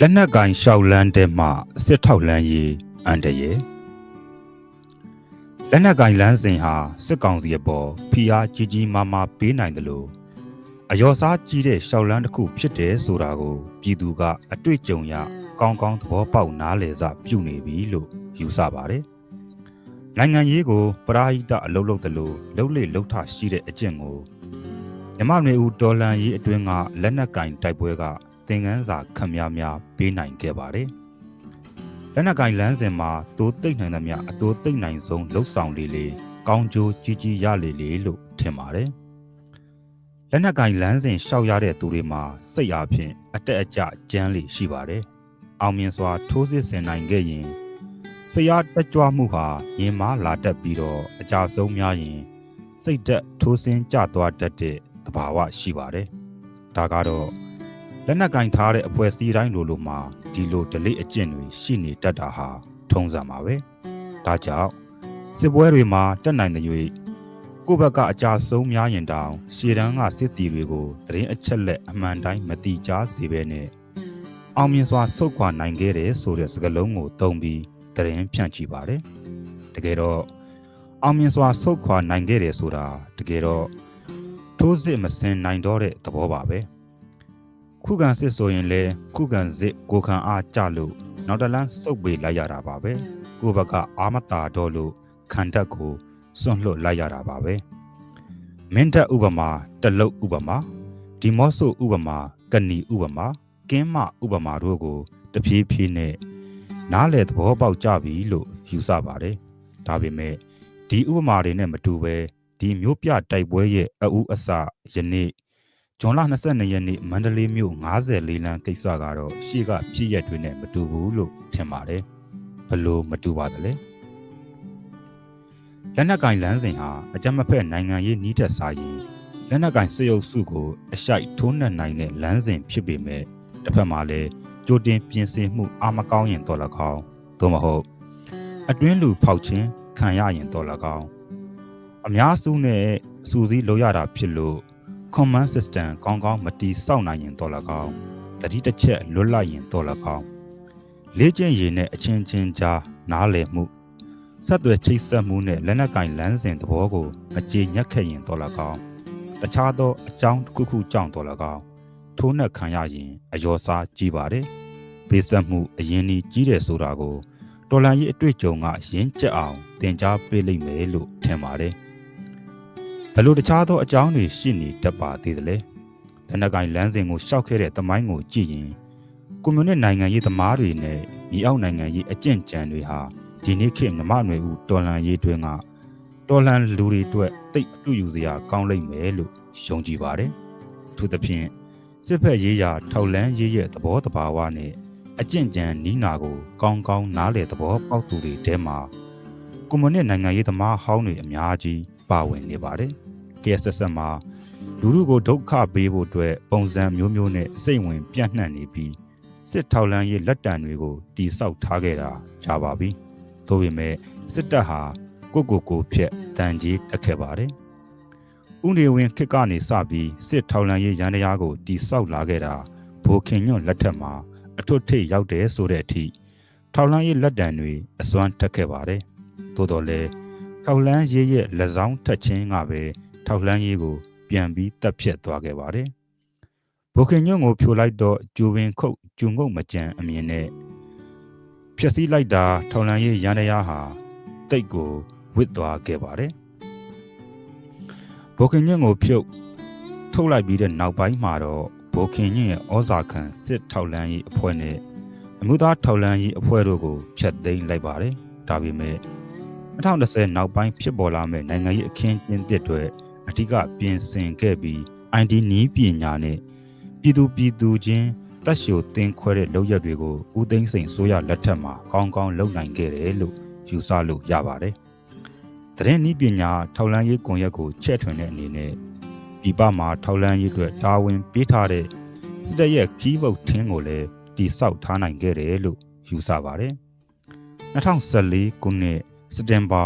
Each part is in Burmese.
လက်နက်ကင်ရှောက်လန်းတဲ့မှစစ်ထောက်လန်းရေးအန်တရေလက်နက်ကင်လန်းစဉ်ဟာစစ်ကောင်စီအပေါ်ဖိအားကြီးကြီးမားမားပေးနိုင်တယ်လို့အယောစားကြီးတဲ့ရှောက်လန်းတစ်ခုဖြစ်တယ်ဆိုတာကိုပြည်သူကအတွေ့အကြုံရကောင်းကောင်းသဘောပေါက်နားလည်စပြုနေပြီလို့ယူဆပါတယ်နိုင်ငံရေးကိုပရာဟိတအလုပ်လုပ်တယ်လို့လှုပ်လေလှုပ်ထရှိတဲ့အကျင့်ကိုမြမနွေဦးတော်လန်ရေးအတွင်းကလက်နက်ကင်တိုက်ပွဲက သင်ခန်းစာခမ်းများများပေးနိုင်ခဲ့ပါတယ်။လက်နက်ကင်လမ်းစဉ်မှာတိုးသိမ့်နိုင်သမျှအတိုးသိမ့်နိုင်ဆုံးလှုပ်ဆောင်လေးလေးကောင်းကျိုးကြီးကြီးရလေလေလို့ထင်ပါတယ်။လက်နက်ကင်လမ်းစဉ်ရှောက်ရတဲ့သူတွေမှာစိတ်အားဖြင့်အတက်အကျကြမ်းလေရှိပါတယ်။အောင်မြင်စွာထိုးစစ်ဆင်နိုင်ခဲ့ရင်ဆရာတက်ကြွမှုဟာရင်မာလာတက်ပြီးတော့အကြဆုံးများရင်စိတ်တက်ထိုးစင်းကြသွားတတ်တဲ့သဘာဝရှိပါတယ်။ဒါကတော့ လက်နက်ကင်ထားတဲ့အဖွဲ့အစည်းတိုင်းလိုလိုမှာဒီလို delay အကျင့်တွေရှိနေတတ်တာဟာထုံးစံပါပဲ။ဒါကြောင့်စစ်ပွဲတွေမှာတက်နိုင်တဲ့၍ကိုယ့်ဘက်ကအကြဆုံးများရင်တောင်ရှေ့တန်းကစစ်တီတွေကိုတရင်အချက်လက်အမှန်တိုင်းမတိကြစေဘဲနဲ့အောင်မြင်စွာဆုတ်ခွာနိုင်ခဲ့တယ်ဆိုတဲ့စကားလုံးကိုသုံးပြီးတရင်ဖြန့်ချိပါတယ်။တကယ်တော့အောင်မြင်စွာဆုတ်ခွာနိုင်ခဲ့တယ်ဆိုတာတကယ်တော့ထိုးစစ်မစင်နိုင်တော့တဲ့သဘောပါပဲ ခုခံစစ်ဆိုရင်လေခုခံစစ်ကိုခံအားကြလို့နောက်တလန်းစုပ်ပေးလိုက်ရတာပါပဲကိုဘက်ကအာမတာတော့လို့ခံတတ်ကိုစွန့်လွတ်လိုက်ရတာပါပဲမင်းတက်ဥပမာတလုတ်ဥပမာဒီမော့ဆိုဥပမာကဏီဥပမာကင်းမဥပမာတို့ကိုတဖြည်းဖြည်းနဲ့နားလေသဘောပေါက်ကြပြီလို့ယူဆပါတယ်ဒါပေမဲ့ဒီဥပမာတွေနဲ့မတူပဲဒီမျိုးပြတိုက်ပွဲရဲ့အအူးအစယနေ့ ဇွန်လ22ရက်နေ့မန္တလေးမြို့54လမ်းကိစ္စကတော့ရှေ့ကဖြစ်ရက်တွေနဲ့မတူဘူးလို့ထင်ပါတယ်ဘလို့မတူပါသလဲလက်နက်ကင်လမ်းစဉ်ဟာအကြမ်းမဖက်နိုင်ငံရေးနီးထက်စားရင်လက်နက်ကင်စစ်ရုပ်စုကိုအရှိုက်ထိုးနှက်နိုင်တဲ့လမ်းစဉ်ဖြစ်ပေမဲ့တစ်ဖက်မှာလည်းကြိုတင်ပြင်ဆင်မှုအာမကောင်းရင်တော့၎င်းသို့မဟုတ်အတွင်းလူဖောက်ခြင်းခံရရင်တော့၎င်းအများစုနဲ့စူးစီးလို့ရတာဖြစ်လို့ command system ကောင်းကောင်းမတီးစောင့်နိုင်ရင်တော့၎င်းတတိတစ်ချက်လွတ်လိုက်ရင်တော့၎င်းလေ့ကျင့်ရည်နဲ့အချင်းချင်းကြားနားလည်မှုဆက်သွယ်ချိတ်ဆက်မှုနဲ့လက်နက်ကင်လမ်းစဉ်သဘောကိုမကြေညက်ခဲ့ရင်တော့၎င်းတခြားသောအကြောင်းတစ်ခုခုကြောင့်တော့၎င်းထိုးနှက်ခံရရင်အယောစားကြီးပါတယ်ပေးဆက်မှုအရင်ကြီးကြီးတယ်ဆိုတာကိုတော်လန်ကြီးအတွေ့အကြုံကရင်းကျက်အောင်သင်ကြားပေးလိမ့်မယ်လို့ထင်ပါတယ် ဘလို့တခြားသောအကြောင်းတွေရှိနေတတ်ပါသေးတယ်လက်နက်ကင်လမ်းစဉ်ကိုရှောက်ခဲ့တဲ့သမိုင်းကိုကြည့်ရင်ကွန်မြူနစ်နိုင်ငံရေးသမားတွေနဲ့မြေအောက်နိုင်ငံရေးအကျင့်ကြံတွေဟာဒီနေ့ခေတ်မြမနွယ်ဦးတော်လန်ရေးတွင်ကတော်လန်လူတွေအတွက်တိတ်အတူယူစရာကောင်းလိမ့်မယ်လို့ယုံကြည်ပါတယ်။ထို့သဖြင့်စစ်ဖက်ရေးရာထောက်လန်းရေးရဲ့သဘောတဘာဝနဲ့အကျင့်ကြံနီးနာကိုကောင်းကောင်းနားလည်သဘောပေါက်သူတွေထဲမှာကွန်မြူနစ်နိုင်ငံရေးသမားဟောင်းတွေအများကြီးပါဝင်နေပါတယ်။ KSS မှာလူလူကိုဒုက္ခပေးဖို့အတွက်ပုံစံမျိုးမျိုးနဲ့စိတ်ဝင်ပြန့်နှံ့နေပြီးစစ်ထောက်လန်းရေးလက်တံတွေကိုတိဆောက်ထားခဲ့တာကြာပါပြီ။သို့ပေမဲ့စစ်တပ်ဟာကိုကိုကိုဖြက်တန်ကြီးတက်ခဲ့ပါတယ်။ဥနေဝင်ခစ်ကနေစပြီးစစ်ထောက်လန်းရေးရန်တရားကိုတိဆောက်လာခဲ့တာဘိုခင်ညွန့်လက်ထက်မှာအထွတ်ထိပ်ရောက်တယ်ဆိုတဲ့အထိထောက်လန်းရေးလက်တံတွေအစွမ်းတက်ခဲ့ပါတယ်။သို့တော်လည်းထောက်လန်းရေးရဲ့လက်ဆောင်ထက်ချင်းကပဲ ထောက်လှမ်းရေးကို ပြန်ပြီးတက်ဖြတ်သွားခဲ့ပါတယ်။ဘိုခင်ညွန့်ကိုဖြိုလိုက်တော့ကျူပင်ခုတ်ကျူငုတ်မကြံအမြင်နဲ့ဖြက်စီးလိုက်တာထောက်လှမ်းရေးရန်တရားဟာတိတ်ကိုဝစ်သွားခဲ့ပါတယ်။ဘိုခင်ညွန့်ကိုဖြုတ်ထုတ်လိုက်ပြီးတဲ့နောက်ပိုင်းမှာတော့ဘိုခင်ညွန့်ရဲ့ဩဇာခံစစ်ထောက်လှမ်းရေးအဖွဲ့နဲ့အမှုသားထောက်လှမ်းရေးအဖွဲ့တို့ကိုဖျက်သိမ်းလိုက်ပါတယ်။ဒါပေမဲ့2010နောက်ပိုင်းဖြစ်ပေါ်လာမယ့်နိုင်ငံရေးအခင်းကျင်းသစ်တွေ အထူးကပြင်ဆင်ခဲ့ပြီး ID နီးပညာနဲ့ပြည်သူပြည်သူချင်းတက်ရှိုတင်ခွဲတဲ့လုပ်ရက်တွေကိုဦးသိန်းစိန်ဆိုရလက်ထက်မှာကောင်းကောင်းလုပ်နိုင်ခဲ့တယ်လို့ယူဆလို့ရပါတယ်။တရင်နီးပညာထောက်လန်းရေးကွန်ရက်ကိုချဲ့ထွင်တဲ့အနေနဲ့ဒီပမှာထောက်လန်းရေးအတွက်တာဝန်ပေးထားတဲ့စစ်တပ်ရဲ့ခီးဗုတ်ထင်းကိုလည်းတိစောက်ထားနိုင်ခဲ့တယ်လို့ယူဆပါတယ်။2014ခုနှစ်စက်တင်ဘာ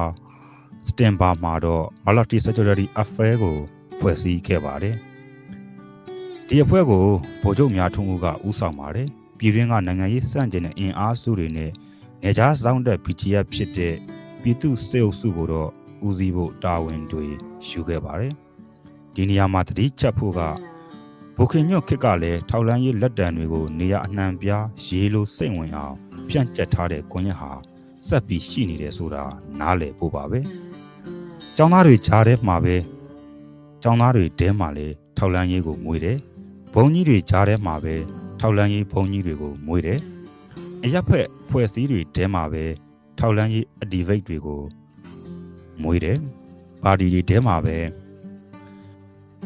စတင်ဘာမှာတော့ Multi Security Affair ကိုဖွဲ့စည်းခဲ့ပါတယ်။ဒီအဖွဲ့ကိုဗိုလ်ချုပ်များထုံးဦးကဦးဆောင်ပါတယ်ပြည်တွင်းကနိုင်ငံရေးစန့်ကျင်တဲ့အင်အားစုတွေနဲ့နေကြားစောင်းတဲ့ BGF ဖြစ်တဲ့ပြည်သူစေအုပ်စုကိုတော့ဦးစီးဖို့တာဝန်တွေယူခဲ့ပါတယ်။ဒီနေရာမှာတတိချက်ဖို့ကဘိုခင်ညွတ်ခစ်ကလည်းထောက်လန်းရေးလက်တံတွေကိုနေရာအနှံပြားရေးလို့စိတ်ဝင်အောင်ဖြန့်ကျက်ထားတဲ့ကွန်ရက်ဟာဆက်ပြီးရှိနေတယ်ဆိုတာနားလည်ဖို့ပါပဲ။ ចောင်းသားတွေကြားထဲမှာပဲចောင်းသားတွေတဲမှာလည်းထောက်လန်းရေးကိုမွေးတယ်။ဘုံကြီးတွေကြားထဲမှာပဲထောက်လန်းရေးဘုံကြီးတွေကိုမွေးတယ်။အရက်ဖက်ဖွဲ့စည်းတွေတဲမှာပဲထောက်လန်းရေးအဒီဗိတ်တွေကိုမွေးတယ်။ပါတီတွေတဲမှာပဲ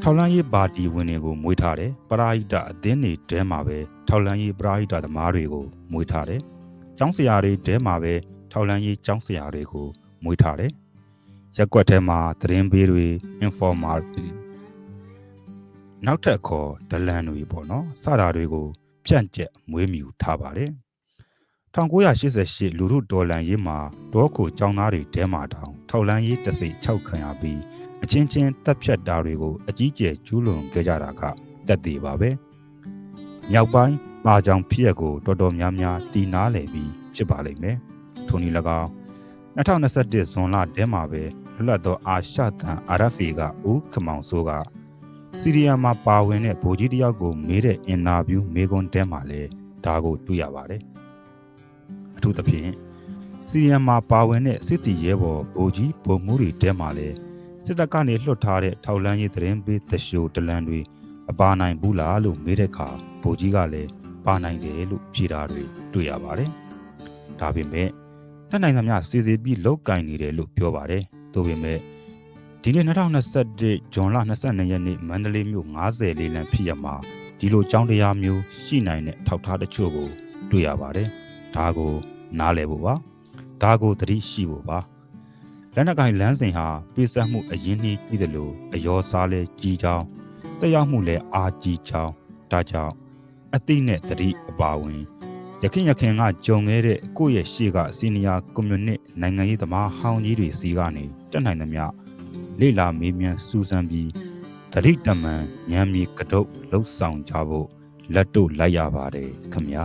ထောက်လန်းရေးပါတီဝင်တွေကိုမွေးထားတယ်။ပရာဟိတအသင်းတွေတဲမှာပဲထောက်လန်းရေးပရာဟိတသမားတွေကိုမွေးထားတယ်။ကျောင်းဆရာတွေတဲမှာပဲထောက်လန်းရေးကျောင်းဆရာတွေကိုမွေးထားတယ်။ ရက်ကွက်ထဲမှာသတင်းပေးတွေ informal တွေနောက်ထပ်ခေါ်ဒလန်တွေပေါ့နော်စတာတွေကိုဖြန့်ကျက်မွေးမြူထားပါတယ်1988လူထုဒေါ်လန်ရေးမှာဒေါခိုចောင်းသားတွေတဲမှာတောင်ထောက်လန်းရေးတစိတ်6ခံရပြီးအချင်းချင်းတက်ဖြတ်တာတွေကိုအကြီးကျယ်ကျူးလွန်ခဲ့ကြတာကတက်သေးပါပဲမြောက်ပိုင်းပါကြောင်ဖြစ်ရက်ကိုတော်တော်များများတည်နာလေပြီးဖြစ်ပါလိမ့်မယ်ထိုနည်း၎င်း2021ဇွန်လတဲမှာပဲ လွတ်လပ်သောအာရှတန် RFA ကဦးခမောင်စိုးကစီရီယံမှာပါဝင်တဲ့ဗိုလ်ကြီးတယောက်ကိုမေးတဲ့အင်တာဗျူးမေးခွန်းတဲမှာလဲဒါကိုတွေ့ရပါတယ်အထူးသဖြင့်စီရီယံမှာပါဝင်တဲ့စစ်တီရဲဘော်ဗိုလ်ကြီးဗိုလ်မှူးတွေတဲမှာလဲစစ်တပ်ကနေလွှတ်ထားတဲ့ထောက်လန်းရေးသတင်းပေးတရှိုတလန်တွေအပါနိုင်ဘူးလားလို့မေးတဲ့အခါဗိုလ်ကြီးကလည်းပါနိုင်တယ်လို့ဖြေတာတွေတွေ့ရပါတယ်ဒါပေမဲ့တတ်နိုင်သမျှစီစီပြီးလောက်ကင်နေတယ်လို့ပြောပါတယ် ဒါပေမဲ့ဒီနေ့2021ဇွန်လ22ရက်နေ့မန္တလေးမြို့90လေးလမ်းဖြစ်ရမှာဒီလိုကြောင်းတရားမျိုးရှိနိုင်တဲ့ထောက်ထားတချို့ကို တွေ့ရပါတယ်ဒါကိုနားလည်ဖို့ပါဒါကိုသတိရှိဖို့ပါလက်နက်ကင်လမ်းစဉ်ဟာပြည့်စက်မှုအရင်နှီးကြီးတယ်လို့အယောစားလဲကြီးချောင်းတက်ရောက်မှုလဲအာကြီးချောင်းဒါကြောင့်အသိနဲ့သတိအပါဝင် ရခင်ရခင်ကကြုံခဲ့တဲ့ကိုယ့်ရဲ့ရှေ့ကစီနီယာကွန်မြူနစ်နိုင်ငံရေးသမားဟောင်းကြီးတွေစီကနေတက်နိုင်သမျှလေ့လာမေးမြန်းစူးစမ်းပြီးသတိတမန်ဉာဏ်မီကတုတ်လှုပ်ဆောင်ကြဖို့လက်တို့လိုက်ရပါတယ်ခမညာ